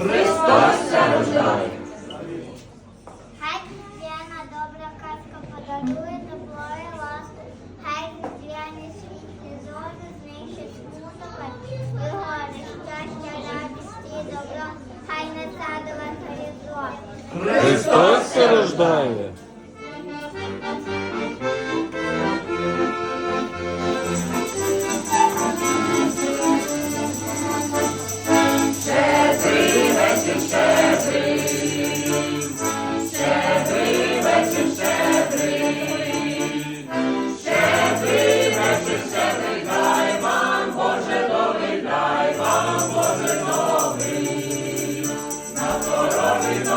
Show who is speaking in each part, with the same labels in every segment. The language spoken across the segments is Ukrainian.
Speaker 1: Христос рождає.
Speaker 2: Хай різдвяна добра казка подарує тепло і ласку. Хай різдвяні світлі зорі знищать смуток горе, щастя, радість і добро. Хай не садила різдво.
Speaker 1: Христос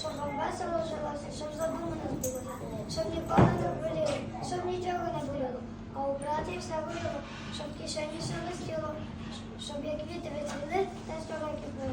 Speaker 2: щоб вам весело жилося, щоб задумано збулося, щоб ніколи не боліло, щоб нічого не боліло, а у браті все боліло, щоб в кишені все листіло, щоб як вітер відцвіли, те,
Speaker 1: що ся рождає.